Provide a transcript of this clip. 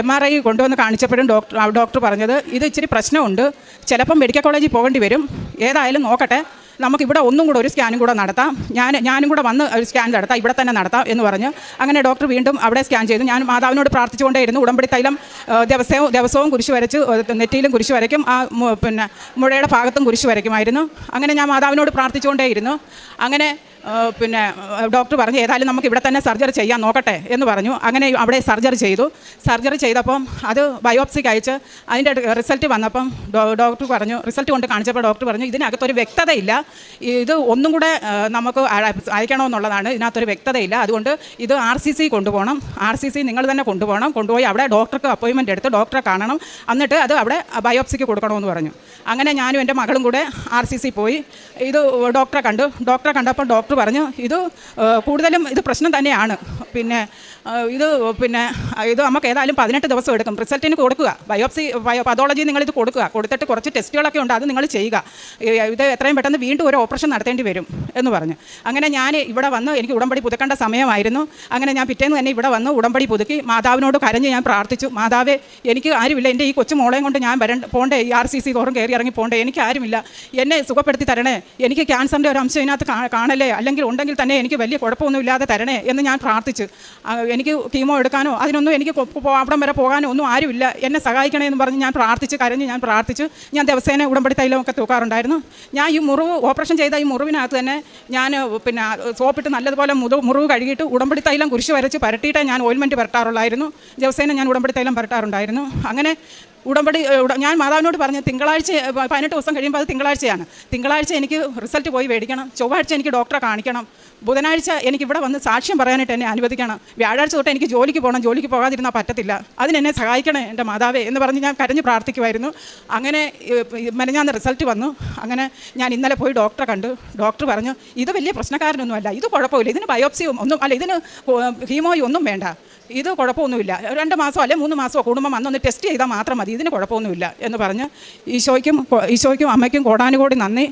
M R I കൊണ്ടുവന്ന് കാണിച്ചപ്പോഴും doctor doctor പറഞ്ഞത് ഇത് ഇച്ചിരി പ്രശ്നമുണ്ട്. ചിലപ്പം മെഡിക്കൽ കോളേജിൽ പോകേണ്ടി വരും. ഏതായാലും നോക്കട്ടെ. നമുക്കിവിടെ ഒന്നും കൂടെ ഒരു സ്കാനും കൂടെ നടത്താം. ഞാൻ ഞാനും കൂടെ വന്ന് ഒരു സ്കാൻ നടത്താം. ഇവിടെ തന്നെ നടത്താം എന്ന് പറഞ്ഞ് അങ്ങനെ ഡോക്ടർ വീണ്ടും അവിടെ സ്കാൻ ചെയ്തു. ഞാൻ മാതാവിനോട് പ്രാർത്ഥിച്ചുകൊണ്ടേയിരുന്നു. ഉടമ്പടി തൈലം ദിവസവും ദിവസവും കുരിശ് വരച്ച് നെറ്റിയിലും കുരിശ് വരയ്ക്കും. ആ പിന്നെ മുഴയുടെ ഭാഗത്തും കുരിശ് വരയ്ക്കുമായിരുന്നു. അങ്ങനെ ഞാൻ മാതാവിനോട് പ്രാർത്ഥിച്ചുകൊണ്ടേയിരുന്നു. അങ്ങനെ പിന്നെ ഡോക്ടർ പറഞ്ഞു ഏതായാലും നമുക്ക് ഇവിടെ തന്നെ സർജറി ചെയ്യാൻ നോക്കട്ടെ എന്ന് പറഞ്ഞു. അങ്ങനെ അവിടെ സർജറി ചെയ്തു. സർജറി ചെയ്തപ്പം അത് ബയോപ്സിക്ക് അയച്ച് അതിന്റെ റിസൾട്ട് വന്നപ്പം ഡോക്ടർ പറഞ്ഞു റിസൾട്ട് കൊണ്ട് കാണിച്ചപ്പോൾ ഡോക്ടർ പറഞ്ഞു ഇതിനകത്തൊരു വ്യക്തതയില്ല. ഇത് ഒന്നും കൂടെ നമുക്ക് അയ- അയക്കണമെന്നുള്ളതാണ്. ഇതിനകത്തൊരു വ്യക്തതയില്ല. അതുകൊണ്ട് ഇത് ആർ സി സി കൊണ്ടുപോകണം. ആർ സി സി നിങ്ങൾ തന്നെ കൊണ്ടുപോകണം. കൊണ്ടുപോയി അവിടെ ഡോക്ടർക്ക് അപ്പോയിൻമെന്റ് എടുത്ത് ഡോക്ടറെ കാണണം. എന്നിട്ട് അത് അവിടെ ബയോപ്സിക്ക് കൊടുക്കണമെന്ന് പറഞ്ഞു. അങ്ങനെ ഞാനും എന്റെ മകളും കൂടെ ആർ സി സി പോയി. ഇത് ഡോക്ടറെ കണ്ടു. ഡോക്ടറെ കണ്ടപ്പോൾ ഡോക്ടർ പറഞ്ഞു ഇത് കൂടുതലും ഇത് പ്രശ്നം തന്നെയാണ്. പിന്നെ ഇത് പിന്നെ ഇത് നമുക്ക് ഏതായാലും പതിനെട്ട് ദിവസം എടുക്കും. റിസൾട്ടിന് കൊടുക്കുക. ബയോപ്സി ബയോ പതോളജി നിങ്ങളിത് കൊടുക്കുക. കൊടുത്തിട്ട് കുറച്ച് ടെസ്റ്റുകളൊക്കെ ഉണ്ട്. അത് നിങ്ങൾ ചെയ്യുക. ഇത് എത്രയും പെട്ടെന്ന് വീണ്ടും ഒരു ഓപ്പറേഷൻ നടത്തേണ്ടി വരും എന്ന് പറഞ്ഞു. അങ്ങനെ ഞാൻ ഇവിടെ വന്ന് എനിക്ക് ഉടമ്പടി പുതുക്കേണ്ട സമയമായിരുന്നു. അങ്ങനെ ഞാൻ പിറ്റേന്ന് തന്നെ ഇവിടെ വന്ന് ഉടമ്പടി പുതുക്കി മാതാവിനോട് കരഞ്ഞ് ഞാൻ പ്രാർത്ഥിച്ചു. മാതാവേ എനിക്ക് ആരുമില്ല. എന്റെ ഈ കൊച്ചു മോളെയും കൊണ്ട് ഞാൻ വരണ്ട പോണ്ടേ? ഈ ആർ സി സി തോറും കയറി ഇറങ്ങി പോണ്ടേ? എനിക്ക് ആരുമില്ല. എന്നെ സുഖപ്പെടുത്തി തരണേ. എനിക്ക് ക്യാൻസറിന്റെ ഒരു അംശം ഇതിനകത്ത് കാണല്ലേ? കാണലേ അല്ലെങ്കിൽ ഉണ്ടെങ്കിൽ തന്നെ എനിക്ക് വലിയ കുഴപ്പമൊന്നുമില്ലാതെ തരണേ എന്ന് ഞാൻ പ്രാർത്ഥിച്ചു. എനിക്ക് കീമോ എടുക്കാനോ അതിനൊന്നും എനിക്ക് അവിടം വരെ പോകാനോ ഒന്നും ആരുമില്ല. എന്നെ സഹായിക്കണേ എന്ന് പറഞ്ഞ് ഞാൻ പ്രാർത്ഥിച്ച് കരഞ്ഞ് ഞാൻ പ്രാർത്ഥിച്ചു. ഞാൻ ദിവസേന ഉടമ്പടി തൈലമൊക്കെ തൂക്കാറുണ്ടായിരുന്നു. ഞാൻ ഈ മുറിവ് ഓപ്പറേഷൻ ചെയ്ത ഈ മുറിവിനകത്ത് തന്നെ ഞാൻ പിന്നെ സോപ്പിട്ട് നല്ലതുപോലെ മുതു മുറിവ് കഴുകിയിട്ട് ഉടമ്പടി തൈലം കുരിശ് വരച്ച് പരട്ടിയിട്ടേ ഞാൻ ഓയിൽമെന്റ് പരട്ടാറുള്ളായിരുന്നു. ദിവസേന ഞാൻ ഉടമ്പടി തൈലം പരട്ടാറുണ്ടായിരുന്നു. അങ്ങനെ ഉടമ്പടി ഞാൻ മാതാവിനോട് പറഞ്ഞു തിങ്കളാഴ്ച പതിനെട്ട് ദിവസം കഴിയുമ്പോൾ അത് തിങ്കളാഴ്ചയാണ്. തിങ്കളാഴ്ച എനിക്ക് റിസൾട്ട് പോയി മേടിക്കണം. ചൊവ്വാഴ്ച എനിക്ക് ഡോക്ടറെ കാണിക്കണം. ബുധനാഴ്ച എനിക്ക് ഇവിടെ വന്ന് സാക്ഷ്യം പറയാനായിട്ട് എന്നെ അനുവദിക്കണം. വ്യാഴാഴ്ച തൊട്ട് എനിക്ക് ജോലിക്ക് പോകണം ജോലിക്ക് പോകാതിരുന്നാൽ പറ്റത്തില്ല. അതിനെന്നെ സഹായിക്കണേ എന്റെ മാതാവേ എന്ന് പറഞ്ഞ് ഞാൻ കരഞ്ഞ് പ്രാർത്ഥിക്കുമായിരുന്നു അങ്ങനെ മെനഞ്ഞാന്ന് റിസൾട്ട് വന്നു. അങ്ങനെ ഞാൻ ഇന്നലെ പോയി ഡോക്ടറെ കണ്ടു. ഡോക്ടർ പറഞ്ഞു ഇത് വലിയ പ്രശ്നക്കാരനൊന്നുമല്ല. ഇത് കുഴപ്പമില്ല. ഇതിന് ബയോപ്സിയും ഒന്നും അല്ല ഇതിന് ഹീമോയും ഒന്നും വേണ്ട. ഇത് കുഴപ്പമൊന്നുമില്ല. രണ്ട് മാസം അല്ലെ മൂന്ന് മാസമോ കുടുംബം വന്നൊന്ന് ടെസ്റ്റ് ചെയ്താൽ മാത്രം മതി. ഇതിന് കുഴപ്പമൊന്നുമില്ല എന്ന് പറഞ്ഞ് ഈശോയ്ക്കും ഈശോയ്ക്കും അമ്മയ്ക്കും കോടാനുകോടി നന്ദി.